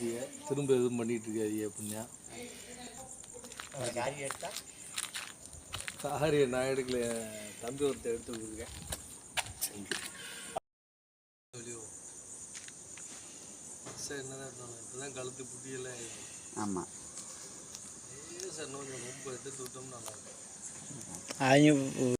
எடுத்தீங்க திரும்ப எதுவும் பண்ணிட்டு இருக்காதீங்க அப்படின்னா காரியை நான் எடுக்கல தம்பி ஒருத்தர் எடுத்து கொடுக்குறேன் சார் என்னதான் இப்போதான் கழுத்து புட்டியெல்லாம் ஆமாம் சார் இன்னும் கொஞ்சம் ரொம்ப எடுத்து விட்டோம்னா நல்லா இருக்கும் அவங்க